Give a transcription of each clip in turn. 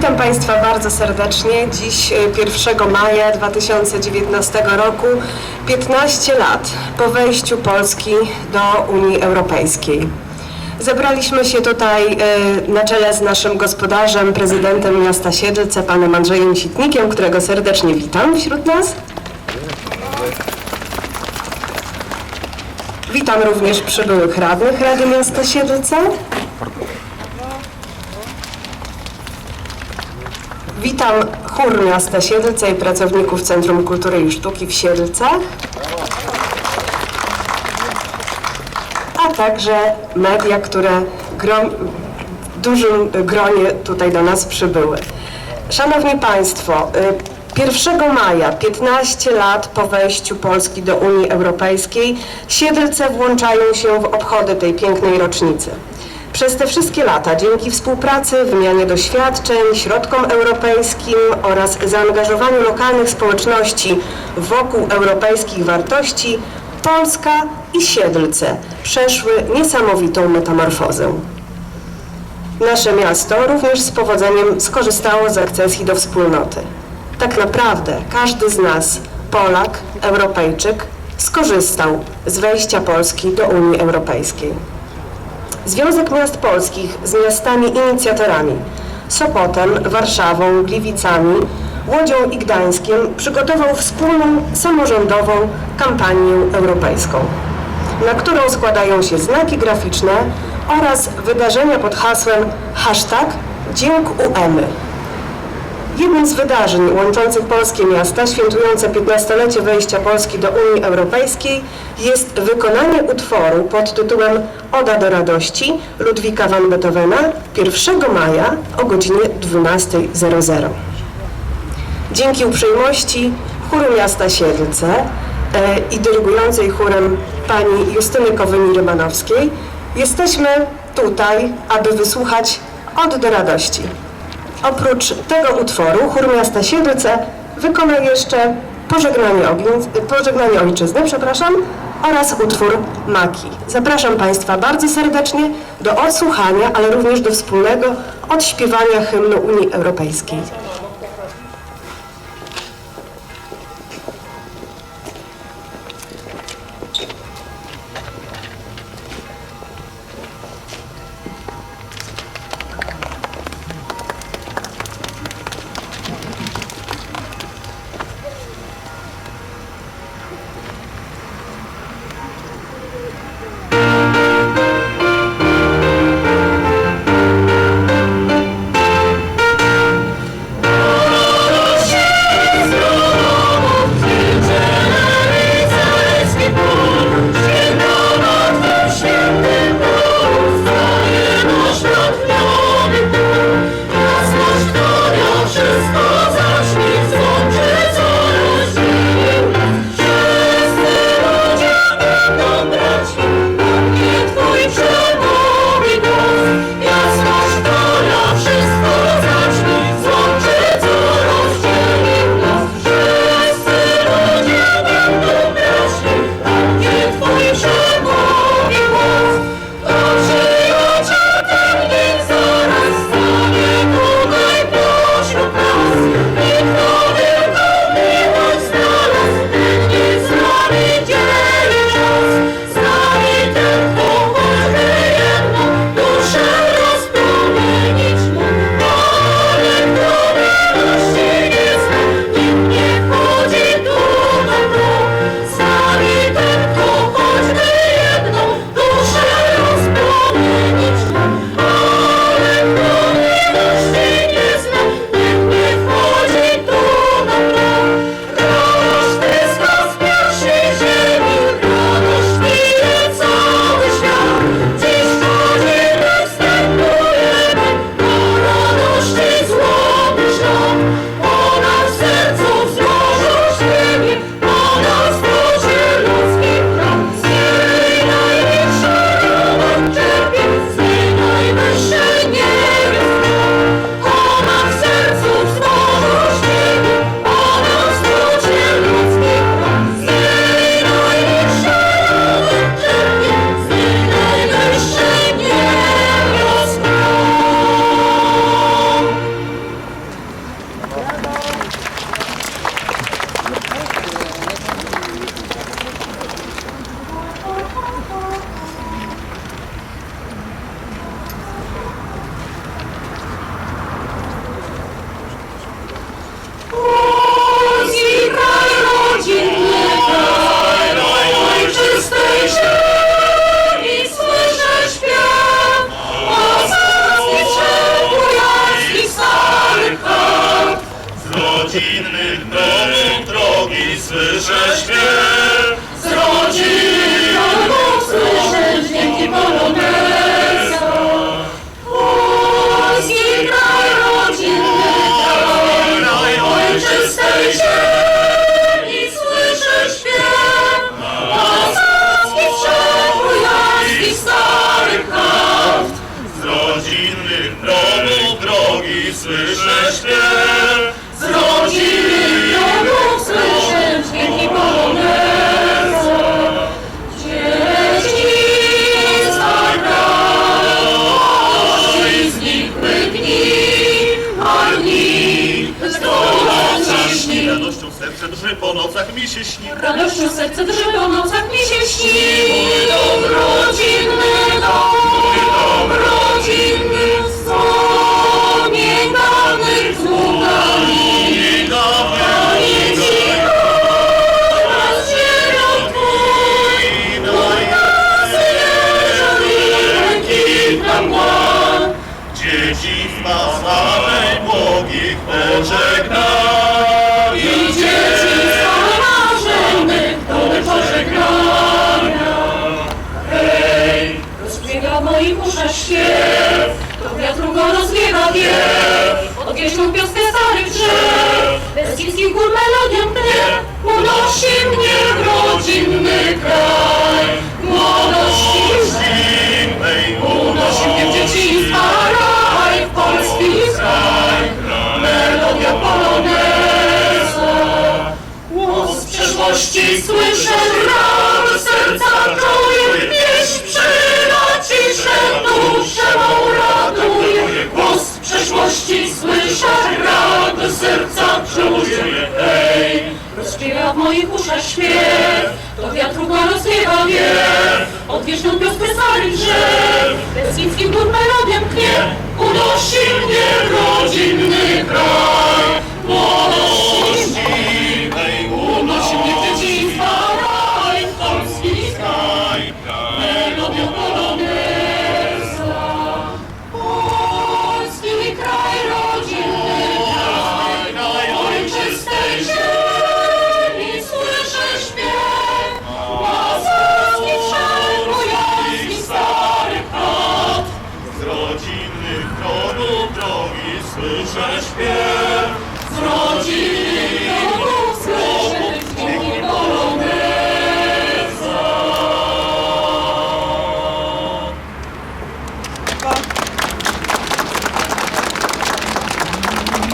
Witam Państwa bardzo serdecznie. Dziś y, 1 maja 2019 roku, 15 lat po wejściu Polski do Unii Europejskiej. Zebraliśmy się tutaj y, na czele z naszym gospodarzem, prezydentem miasta Siedlce, panem Andrzejem Sitnikiem, którego serdecznie witam wśród nas. Witam również przybyłych radnych Rady Miasta Siedlce. Witam chór miasta Siedlce i pracowników Centrum Kultury i Sztuki w Siedlcach, a także media, które grom, w dużym gronie tutaj do nas przybyły. Szanowni Państwo, y, 1 maja, 15 lat po wejściu Polski do Unii Europejskiej, Siedlce włączają się w obchody tej pięknej rocznicy. Przez te wszystkie lata, dzięki współpracy, wymianie doświadczeń, środkom europejskim oraz zaangażowaniu lokalnych społeczności wokół europejskich wartości, Polska i Siedlce przeszły niesamowitą metamorfozę. Nasze miasto również z powodzeniem skorzystało z akcesji do wspólnoty. Tak naprawdę każdy z nas, Polak, Europejczyk, skorzystał z wejścia Polski do Unii Europejskiej. Związek Miast Polskich z miastami inicjatorami Sopotem, Warszawą, Gliwicami, Łodzią i Gdańskiem przygotował wspólną samorządową kampanię europejską, na którą składają się znaki graficzne oraz wydarzenia pod hasłem hashtag Dzięk. Jednym z wydarzeń łączących polskie miasta świętujące 15-lecie wejścia Polski do Unii Europejskiej jest wykonanie utworu pod tytułem Oda do radości Ludwika van Beethovena 1 maja o godzinie 12.00. Dzięki uprzejmości chóru miasta Siedlce e, i dyrygującej chórem pani Justyny Kowyni-Rymanowskiej jesteśmy tutaj, aby wysłuchać Od do radości. Oprócz tego utworu chór miasta Siedlce wykona jeszcze pożegnanie, ogni- pożegnanie ojczyzny, przepraszam, oraz utwór Maki. Zapraszam Państwa bardzo serdecznie do odsłuchania, ale również do wspólnego odśpiewania hymnu Unii Europejskiej. Z rodzinnych domów drogi słyszę śpiew. Z rodziny domów słyszę dźwięki poloneza. Dzieciństwa radości znikły dni, a dni zdolne śni. Radością serce drży, po nocach mi się śni. Radością serce drży, po nocach mi się śni. Mój dom rodzinny, unosi mnie w rodzinny kraj. Młodości Zimnej unosi mnie w dzieciństwa raj, w polski kraj. Melodia poloneza. Głos przeszłości słyszę, rad serca przeszłości słyszę, rad serca czuję, hej. Rozśpiewa w moich uszach śpiew, to wiatru go rozwiewa wiew. Odwieżną pioskę starych drzew, Beskidzkim gór melodią tnie, unosi mnie rodzinny kraj. Słyszę śpiew. Z rodziny dźwięki poloneza.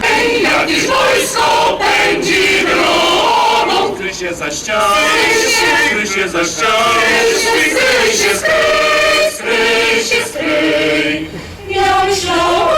Ej, jakieś wojsko pędzi drogą. Skry się za ścianą, skry się za się, się, skryj. Ja myślałam,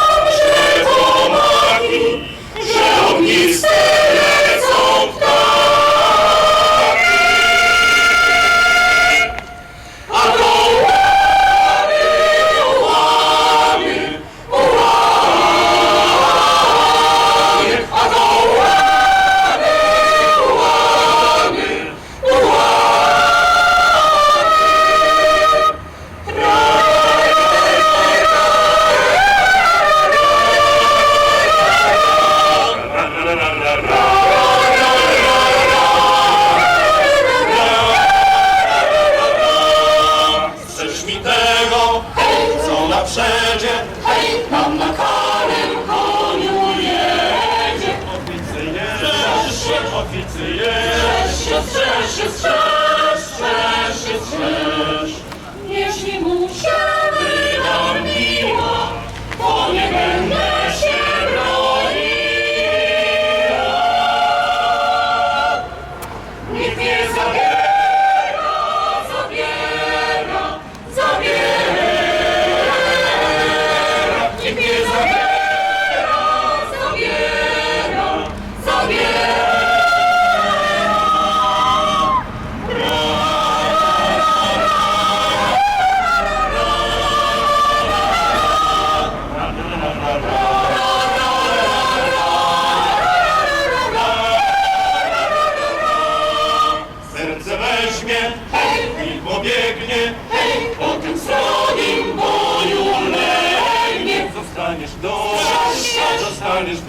Чеш,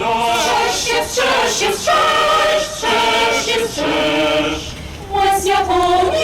чеш, чеш, чеш, чеш, чеш, чеш. Ось я помню.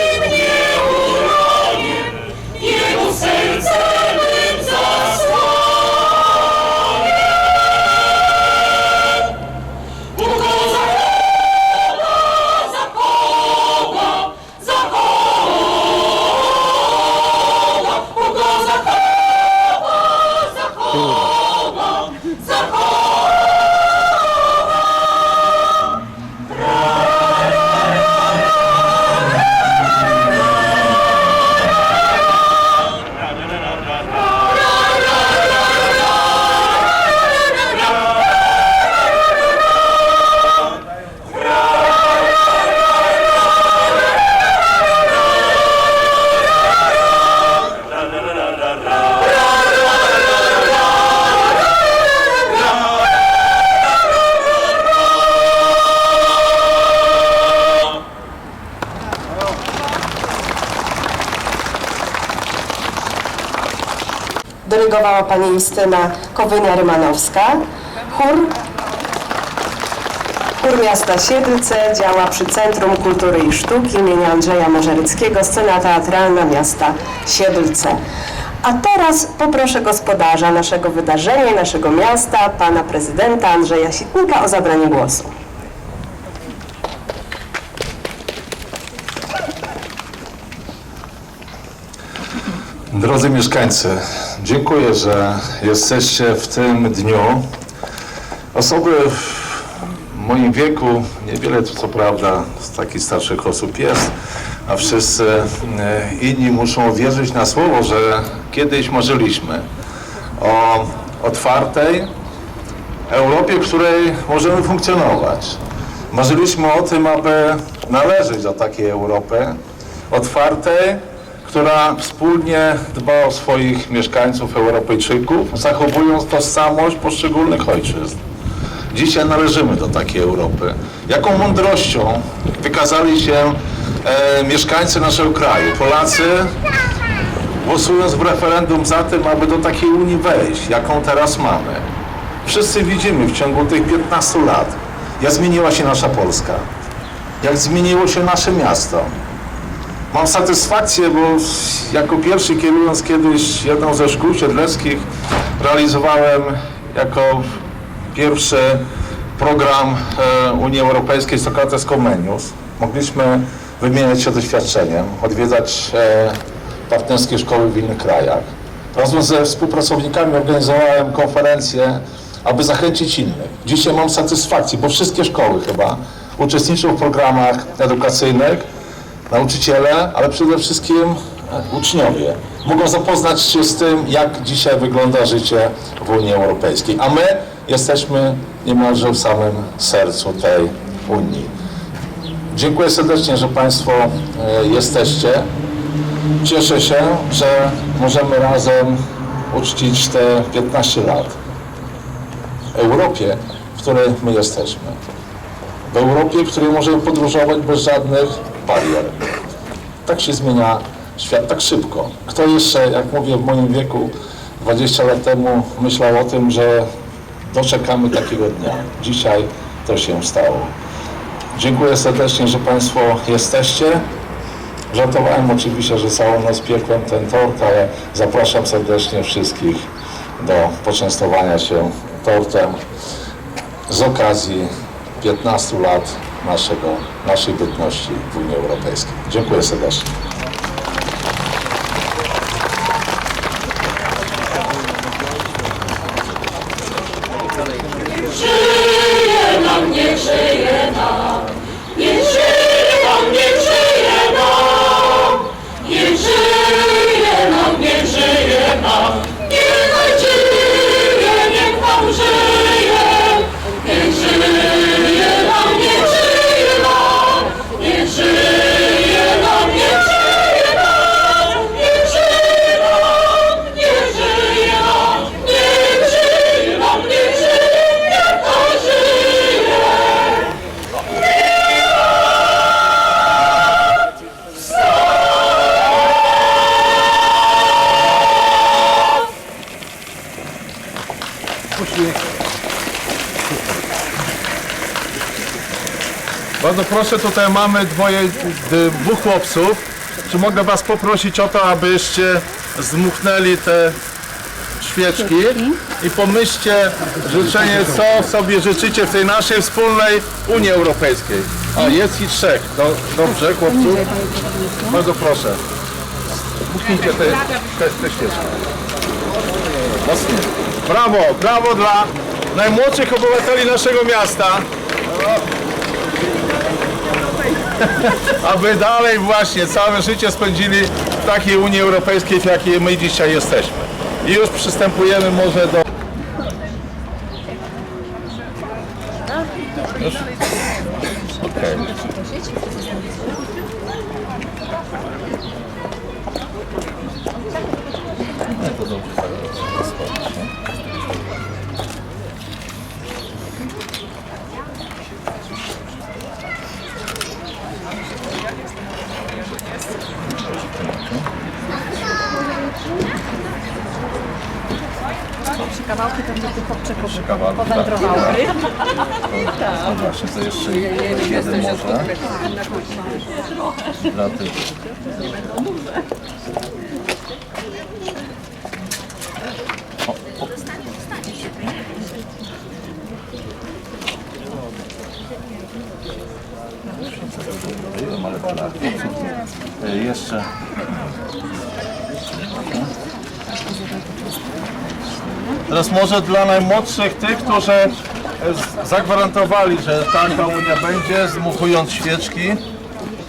Pani Justyna Kowynia-Rymanowska. Chór Chór Miasta Siedlce działa przy Centrum Kultury i Sztuki imienia Andrzeja Możeryckiego, scena teatralna miasta Siedlce. A teraz poproszę gospodarza naszego wydarzenia naszego miasta, pana prezydenta Andrzeja Sitnika o zabranie głosu. Drodzy mieszkańcy, dziękuję, że jesteście w tym dniu. Osoby w moim wieku, niewiele tu co prawda z takich starszych osób jest, a wszyscy e, inni muszą wierzyć na słowo, że kiedyś marzyliśmy o otwartej Europie, w której możemy funkcjonować. Marzyliśmy o tym, aby należeć do takiej Europy otwartej, która wspólnie dba o swoich mieszkańców, Europejczyków, zachowując tożsamość poszczególnych ojczyzn. Dzisiaj należymy do takiej Europy. Jaką mądrością wykazali się e, mieszkańcy naszego kraju, Polacy, głosując w referendum za tym, aby do takiej Unii wejść, jaką teraz mamy. Wszyscy widzimy w ciągu tych 15 lat, jak zmieniła się nasza Polska, jak zmieniło się nasze miasto. Mam satysfakcję, bo jako pierwszy kierując kiedyś jedną ze szkół siedleckich, realizowałem jako pierwszy program e, Unii Europejskiej Socrates Comenius. Mogliśmy wymieniać się doświadczeniem, odwiedzać e, partnerskie szkoły w innych krajach. Razem ze współpracownikami organizowałem konferencje, aby zachęcić innych. Dzisiaj mam satysfakcję, bo wszystkie szkoły chyba uczestniczą w programach edukacyjnych, nauczyciele, ale przede wszystkim e, uczniowie mogą zapoznać się z tym, jak dzisiaj wygląda życie w Unii Europejskiej. A my jesteśmy niemalże w samym sercu tej Unii. Dziękuję serdecznie, że Państwo e, jesteście. Cieszę się, że możemy razem uczcić te 15 lat w Europie, w której my jesteśmy w Europie, w której możemy podróżować bez żadnych barier. Tak się zmienia świat, tak szybko. Kto jeszcze, jak mówię, w moim wieku, 20 lat temu myślał o tym, że doczekamy takiego dnia. Dzisiaj to się stało. Dziękuję serdecznie, że Państwo jesteście. Żartowałem oczywiście, że całą noc piekłem ten tort, ale zapraszam serdecznie wszystkich do poczęstowania się tortem z okazji 15 lat naszego, naszej bytności w Unii Europejskiej. Dziękuję serdecznie. Bardzo proszę, tutaj mamy dwoje, dwóch chłopców. Czy mogę Was poprosić o to, abyście zdmuchnęli te świeczki i pomyślcie życzenie, co sobie życzycie w tej naszej wspólnej Unii Europejskiej. O, jest i trzech. Do, dobrze, chłopców? Bardzo proszę. Dmuchnijcie te, te, te świeczki. Mocniej. Brawo, brawo dla najmłodszych obywateli naszego miasta. aby dalej właśnie całe życie spędzili w takiej Unii Europejskiej, w jakiej my dzisiaj jesteśmy. I już przystępujemy może do... chłopczyków kawałki, tak. powędrowały. No właśnie, to jeszcze jeden może. Dla tych. Wiem, ale dla chłopców. E, Jeszcze. Teraz może dla najmłodszych, tych, którzy zagwarantowali, że taka unia będzie, zmuchując świeczki.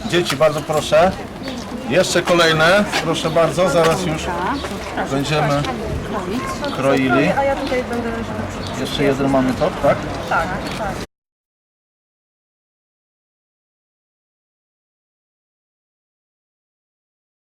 Dzieci, bardzo proszę. Jeszcze kolejne, proszę bardzo, zaraz już będziemy kroili. A ja tutaj będę... Jeszcze jeden mamy top, tak? Tak, tak.